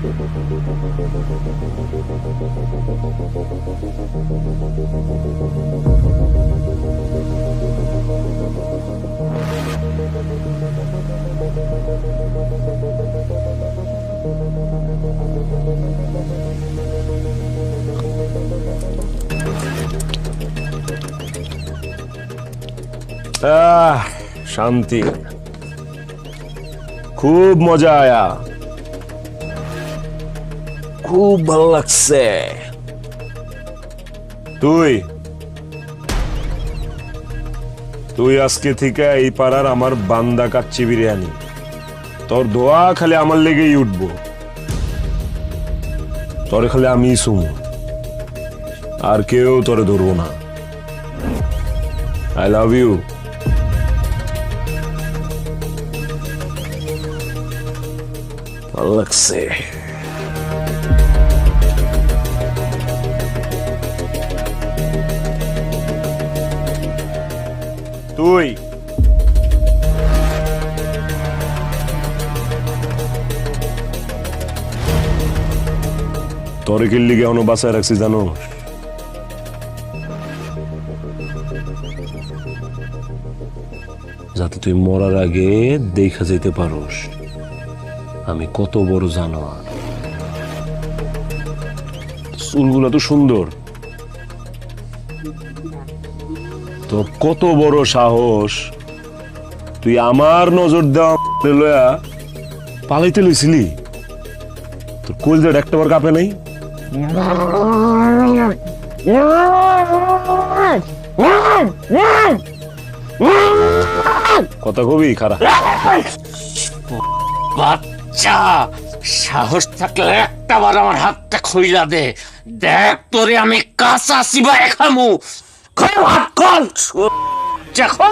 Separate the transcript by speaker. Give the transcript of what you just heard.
Speaker 1: আহ শান্তি। খুব মজা আয়া। খুব ভালো লাগছে তুই তুই আজকে থেকে এই পাড়ার আমার বান্দা কাচ্চি বিরিয়ানি তোর দোয়া খালি আমার লেগেই উঠবো তোরে খালি আমি শুম আর কেউ তোরে ধরবো না আই লাভ ইউ ভালো লাগছে তুই তোরে কিল্লি কেমন বাসায় রাখছি, জানো? যাতে তুই মরার আগে দেখা যেতে পারোস। আমি কত বড় জানোয়ার। চুলগুলো তো সুন্দর। তোর কত বড় সাহস। তুই আমার নজর দেওয়া পালাইতে লইছিলি। তোর কলজার একটা বার কাপে নাই? কথা কবি খারাপ
Speaker 2: বাচ্চা, সাহস থাকলে একটা বার আমার হাতটা খুইলা দে। দেখ তোরে আমি কাঁচা সিবা খামু। 快点挖矿出结婚